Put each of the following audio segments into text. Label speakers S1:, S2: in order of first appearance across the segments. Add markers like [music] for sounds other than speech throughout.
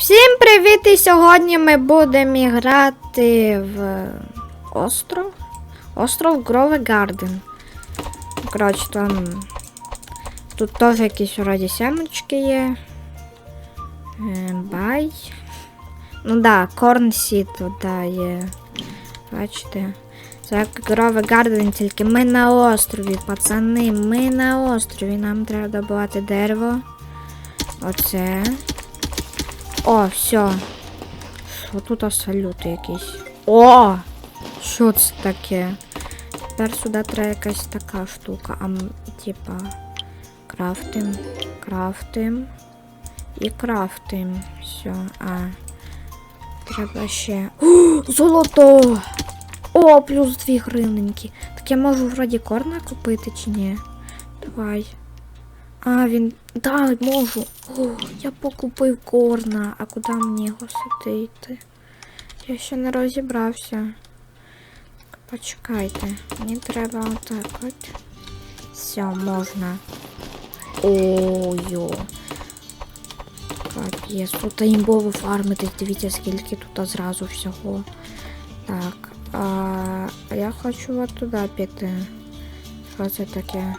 S1: Всім привіт! І сьогодні ми будемо грати в остров. Остров Грове Гарден. Коротше, там. Тут теж якісь вроді сямочки є. Е, Бай. Ну да, Корн Сіт тут є. Бачите? Це як Грове Гарден, тільки ми на острові, пацани, ми на острові. Нам треба добувати дерево. Оце. О, все. Що тут салют якийсь? О! Що це таке? Тепер сюди треба якась така штука. А, типа. Крафтим, крафтим. І крафтим. Все. А. Треба ще. О, золото! О, плюс дві гривненькі. Так я можу вроді корна купити чи ні? Давай. А, він. Да, можу. О, я покупив корна. А куди мені його садити? Я ще не розібрався. Почекайте. Мені треба отак от. Все, можна. Ой-йо. Капець, тут імбово фармитись. Дивіться, скільки тут зразу всього. Так. А, я хочу от туди піти. Що це таке?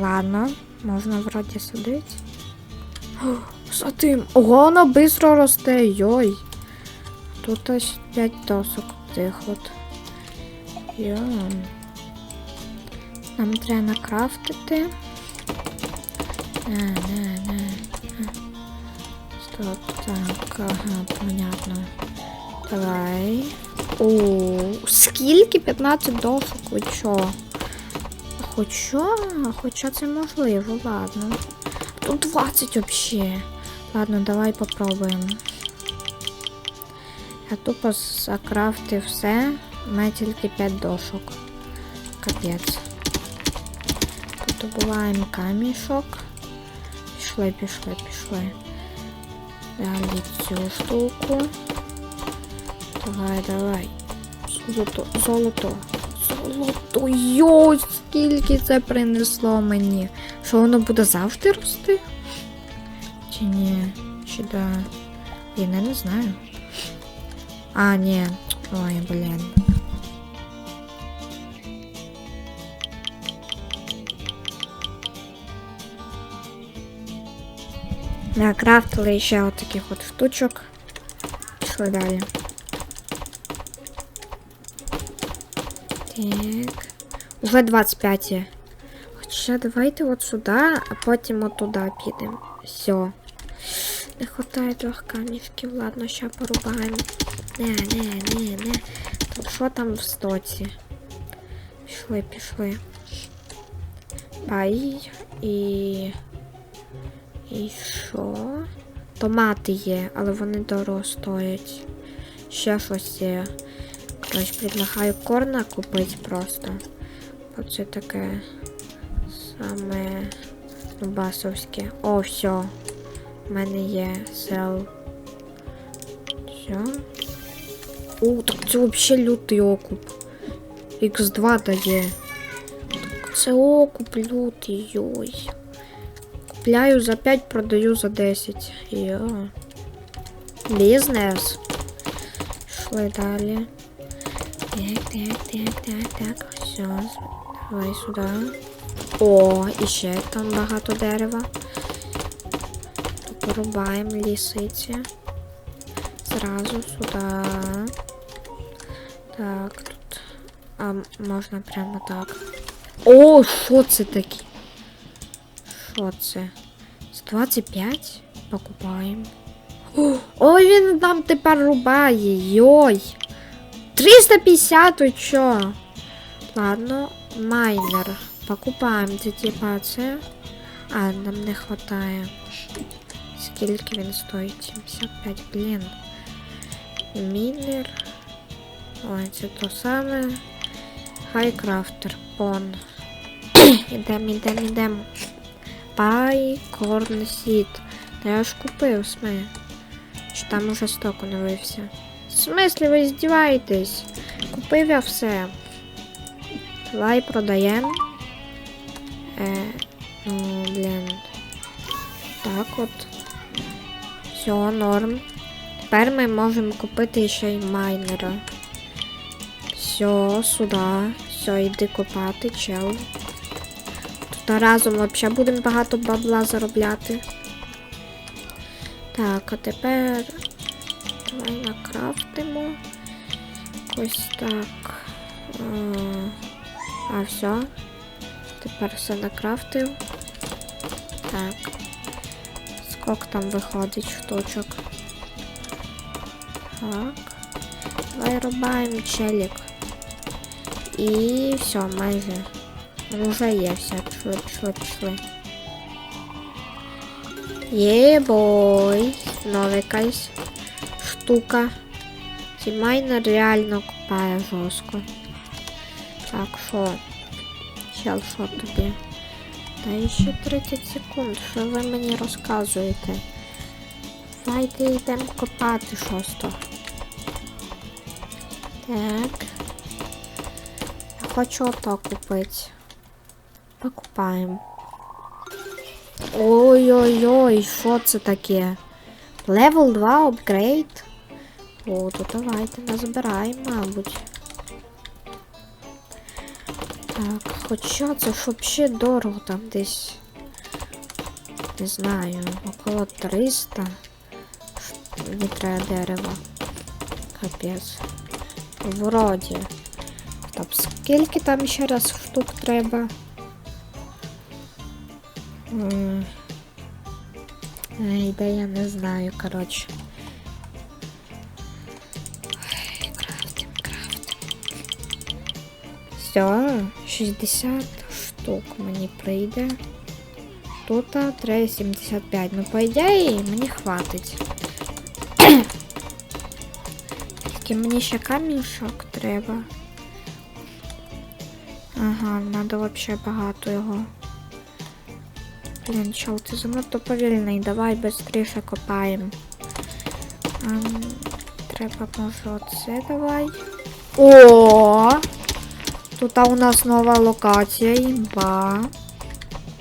S1: Ладно, можна вроді садити. О, Садим. Ого, воно швидко росте, йой. Тут ось 5 досок тих от. Йо. Нам треба накрафтити. Не, не, не. Стоп, так, ага, понятно. Давай. О, скільки? 15 досок, ви чо? Хоча, хоча це можливо, ладно. Тут 20 вообще. Ладно, давай попробуємо. Я тупо закрафтив все. У мене тільки 5 дошок. Капець. Тут добуваємо камішок. Пішли, пішли, пішли. Далі цю штуку. Давай, давай. Золото, золото. Золото. Йой, скільки це принесло мені. Що воно буде завжди рости? Чи ні? Чи да? Я не знаю. А, ні. Ой, блін. Накрафтили ще от таких от штучок. Пішли далі. Так. Уже 25. Хоча давайте от сюди, а потім от туди підемо. Все. Не хватає двох камішків. Ладно, ще порубаємо. Не, не, не, не. Тут що там в стоці? Пішли, пішли. Бай. І. І що? Томати є, але вони дорого стоять. Ще щось є. Коротше, предлагаю корна купити просто. Бо це таке саме басовське. О, все. У мене є сел. Все. О, так це взагалі лютий окуп. Х2 дає. Так це окуп лютий, йой. Купляю за 5, продаю за 10. Йо. Бізнес. Пішли далі. Так, так, так, так, так. Все. Давай сюди. О, і ще там багато дерева. Порубаємо лісиці. Зразу сюди. Так, тут. А можна прямо так. О, що це таке? Що це? З 25 покупаємо. Ой, він нам тепер рубає. Йой. 350, ви чо? Ладно, майнер. Покупаємо це типа. А, нам не хватає. Скільки він стоїть? 75, блін. Мінер. Ой, це то саме. Хайкрафтер. Пон. [coughs] ідем, ідем, ідем. Пай, корн сіт. Та я ж купив сме. Чи там уже сток оновився? В смислі ви здіваєтесь? Купив я все. Давай продаємо. Е, ну, блін. так от. Все, норм. Тепер ми можемо купити ще й майнера. Все, сюди. Все, йди копати, чел. Тут разом взагалі будемо багато бабла заробляти. Так, а тепер давай накрафтимо. Ось так. А, все. Тепер все накрафтив. Так. Сколько там виходить штучок? Так. Давай рубаємо челік. І все, майже. Вже є все. Пішли, пішли, пішли. Єбой. Нова якась штука. Цей майнер реально купає жорстко. Так, що? Чел, що тобі? Та ще 30 секунд. Що ви мені розказуєте? Давайте йдемо копати шосто. Так. Я хочу ото купити. Покупаємо. Ой-ой-ой, що це таке? Левел 2 апгрейд? О, то давайте назбираємо, мабуть. Так, хоча це ж вообще дорого там десь. Не знаю, около 300 вітра дерева. Капець. Вроді. Стоп, скільки там ще раз штук треба? Ай, да я не знаю, коротше. Все, 60 штук мені прийде. Тут треба 75. Ну, по ідеї, мені хватить. Тільки мені ще камішок треба. Ага, надо вообще багато його. Блін, чел, ти занадто повільний, давай швидше копаємо. Ем, треба, може, оце давай. О! Тут у нас нова локація, імба.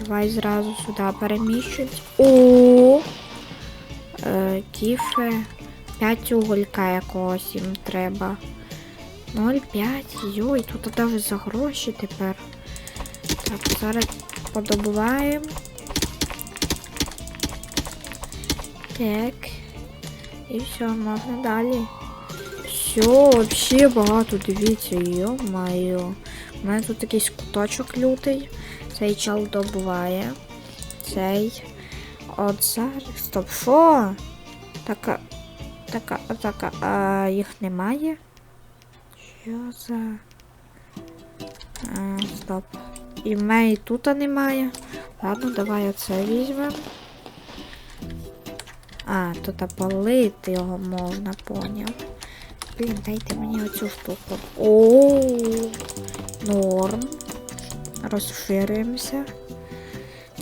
S1: Давай зразу сюди переміщують. О! Е, кіфе. 5 уголька якогось їм треба. 0,5. Йой, тут навіть за гроші тепер. Так, зараз подобуваємо. Так. І все, можна далі. Все, вообще багато, дивіться, йо-моє. У мене тут якийсь куточок лютий. Цей чел добуває. Цей. От зараз. Стоп, що? Така. Така, така, а їх немає. Що за. А, стоп. І в мене і тут немає. Ладно, давай оце візьмемо. А, тут полити його можна, поняв. Блін, дайте мені оцю штуку. О, норм. Розширюємося.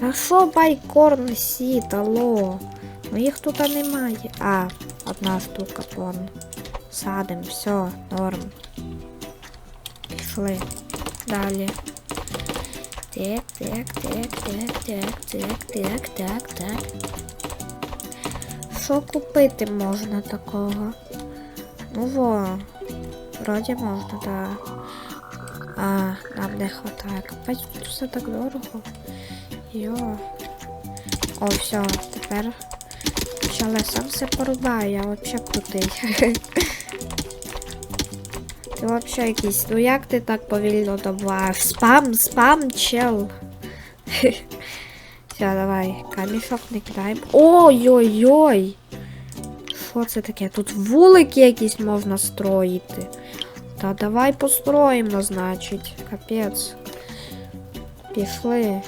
S1: Та що байкорн сіт, алло? Ну їх тут немає. А, одна штука, пон. Садим, все, норм. Пішли. Далі. Так, так, так, так, так, так, так, так, так. Що купити можна такого? Ну во. Вроді можна, так. А, нам не. Капець, тут все так дорого. Йо. О, все, тепер. Почали сам все порубаю, я вообще крутий. [laughs] Ти вообще якийсь. Ну як ти так повільно добуваєш? Спам, спам, чел. [laughs] Все, давай, камішок не кидаємо. Ой-ой-ой! Що це таке? Тут вулики якісь можна строїти. Та давай построїмо, значить. Капець. Пішли.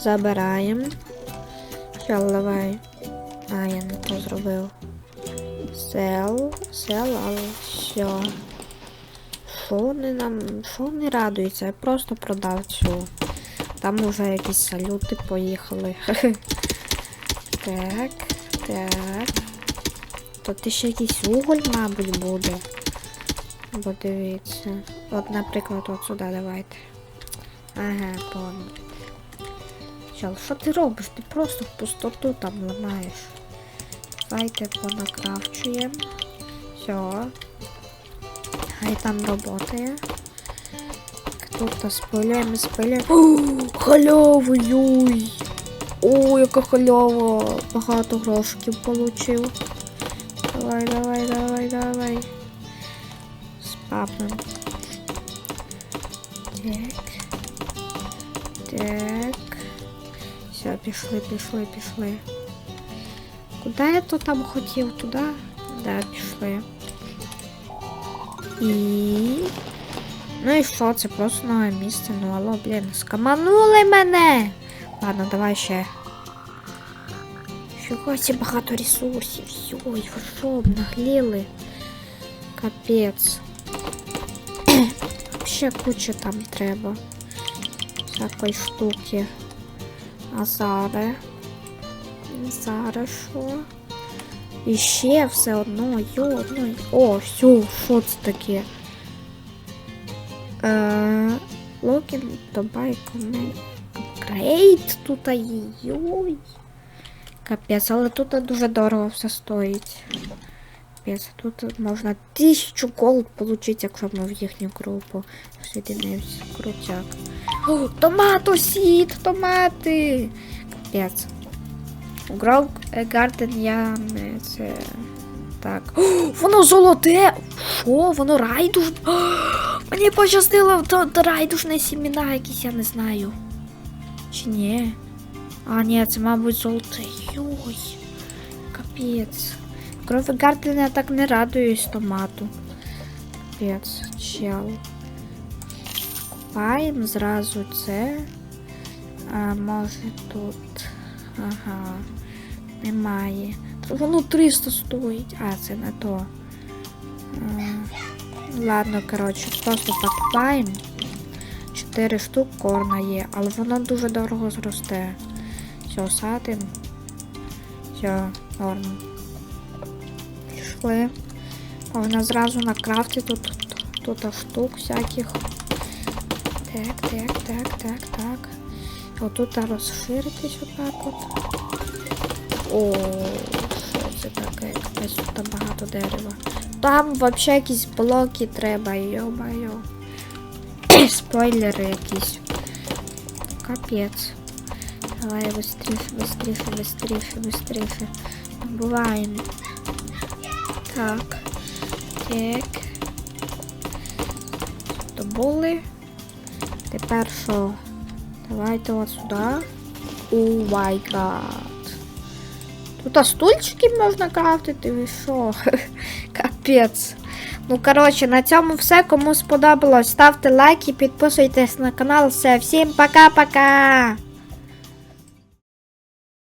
S1: Забираємо. Чел, давай. А, я не то зробив. Сел, сел, але все. Що вони нам. Що вони радуються? Я просто продав цю. Там уже якісь салюти поїхали. [laughs] Так, так. Тут ще якийсь уголь, мабуть, буде. Бо дивіться. От, наприклад, от сюди давайте. Ага, помню. Чел, що ти робиш? Ти просто в пустоту там ламаєш. Давайте понакрафчуємо. Все. Хай там работає. Тут спиляємо, спиляємо. Халява, юй! О, яка халява! Багато грошиків получив. Давай, давай, давай, давай. Спапнем. Так. Так. Все, пішли, пішли, пішли. Куди я то там хотів? Туди? Да, пішли. І. Ну і що, це просто нове місце. Ну алло, блін, скаманули мене. Ладно, давай ще. Чого ці багато ресурсів? Йой, ви що, обнагліли? Капець. [coughs] Ще куча там треба. Всякої штуки. А зараз. Зараз що? І ще все одно, йо, ну, о, все, що це таке? Е, Логін до байкомей. Апгрейд тут є, йой. Капець, але тут дуже дорого все стоїть. Капець, тут можна тисячу голд отримати, якщо ми в їхню групу всоєдинимося. Крутяк. О, томато сіт, томати! Капець. Grove Garden я не це. Так. О, воно золоте! Що? Воно райдуш. О, мені пощастило, то, райдушне сіміна якісь, я не знаю. Чи ні? А, ні, це, мабуть, золоте. Йой. Капець. Garden я так не радуюсь томату. Капець, чел. Купаємо зразу це. А може тут. Ага. Немає. Воно 300 стоїть. А, це не то. А, ладно, коротше, просто покупаємо. 4 штук корна є, але воно дуже дорого зросте. Все, садимо. Все, норм. Пішли. Можна зразу на крафті тут, тут, тут штук всяких. Так, так, так, так, так. Отут розширитись отак от. О, що це таке? Якась тут багато дерева. Там взагалі якісь блоки треба, йо-майо. [coughs] Спойлери якісь. Капець. Давай быстріше, быстріше, быстріше, быстріше. Буваємо. Так. Так. Добули. Тепер що? Давайте от сюди. О май гад. Тут а стульчики можна крафтити, ви що? [laughs] Капець. Ну, коротше, на цьому все. Кому сподобалось, ставте лайки, підписуйтесь на канал. Все, всім пока-пока!